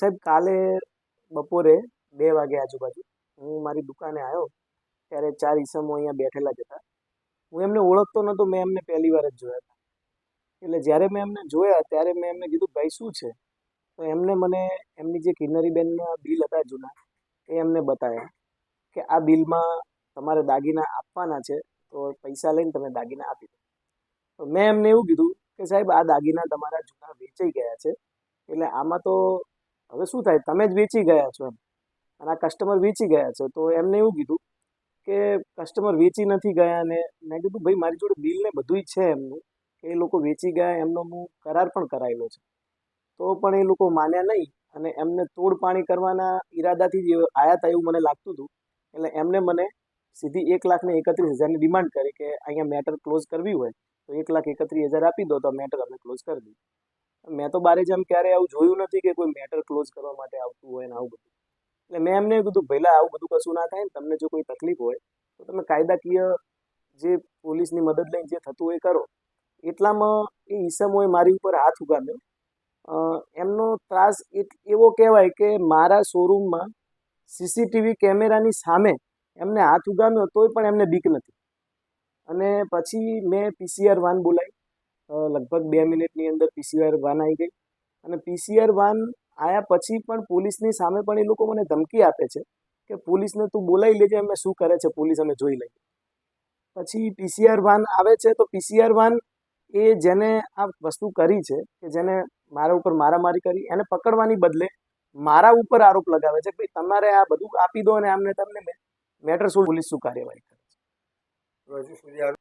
સાહેબ, કાલે બપોરે બે વાગે આજુબાજુ હું મારી દુકાને આવ્યો ત્યારે ચાર ઈસમો અહીંયા બેઠેલા જ હતા. હું એમને ઓળખતો નહોતો મેં એમને પહેલી વાર જ જોયા હતા. એટલે જ્યારે મેં એમને જોયા ત્યારે મેં એમને કીધું, ભાઈ, શું છે? તો એમને મને એમની જે કિન્નરીબેનના બિલ હતા જૂના એ એમને બતાવ્યા કે આ બિલમાં તમારે દાગીના આપવાના છે, તો પૈસા લઈને તમે દાગીના આપી દો. તો મેં એમને એવું કીધું કે સાહેબ, આ દાગીના તમારા જૂના વેચાઈ ગયા છે, એટલે આમાં તો હવે શું થાય? તમે જ વેચી ગયા છો એમ. અને આ કસ્ટમર વેચી ગયા છે. તો એમને એવું કીધું કે કસ્ટમર વેચી નથી ગયા ને મેં કીધું, ભાઈ, મારી જોડે બિલ ને બધુંય છે એમનું. કે એ લોકો વેચી ગયા, એમનો હું કરાર પણ કરાયેલો છે. તો પણ એ લોકો માન્યા નહીં અને એમને તોડ પાણી કરવાના ઈરાદાથી જ આવ્યા હતા એવું મને લાગતું હતું. એટલે એમને મને સીધી એક લાખ ને એકત્રીસ હજારની ડિમાન્ડ કરી કે અહીંયા મેટર ક્લોઝ કરવી હોય તો એક લાખ એકત્રીસ હજાર આપી દો તો મેટર અમે ક્લોઝ કરી દઈએ. મેં તો બારે જેમ ક્યારે આવું જોયું નથી કે કોઈ મેટર ક્લોઝ કરવા માટે આવતું હોય ને આવું બધું. એટલે મેં એમને કીધું પહેલાં આવું બધું કશું ના થાય ને તમને જો કોઈ તકલીફ હોય, તો તમે કાયદાકીય જે પોલીસની મદદ લઈને જે થતું હોય કરો. એટલામાં એ ઈસમોએ મારી ઉપર હાથ ઉગામ્યો. એમનો ત્રાસ એવો કહેવાય કે મારા શોરૂમમાં સીસીટીવી કેમેરાની સામે એમને હાથ ઉગામ્યો તોય પણ એમને બીક નથી. અને પછી મેં પીસીઆર વાન બોલાવી. લગભગ બે મિનિટની અંદર પીસીઆર વાન આવી ગઈ. અને પીસીઆર વાન આવ્યા પછી પણ પોલીસની સામે પણ એ લોકો મને ધમકી આપે છે કે પોલીસને તું બોલાવી લેજે, અમે શું કરે છે પોલીસ અમે જોઈ લઈએ. પછી પીસીઆર વાન આવે છે તો પીસીઆર વાન એ જેને આ વસ્તુ કરી છે કે જેને મારા ઉપર મારામારી કરી, એને પકડવાની બદલે મારા ઉપર આરોપ લગાવે છે કે ભાઈ તમારે આ બધું આપી દો અને આમને તમને મેટર શું પોલીસ શું કાર્યવાહી કરે આ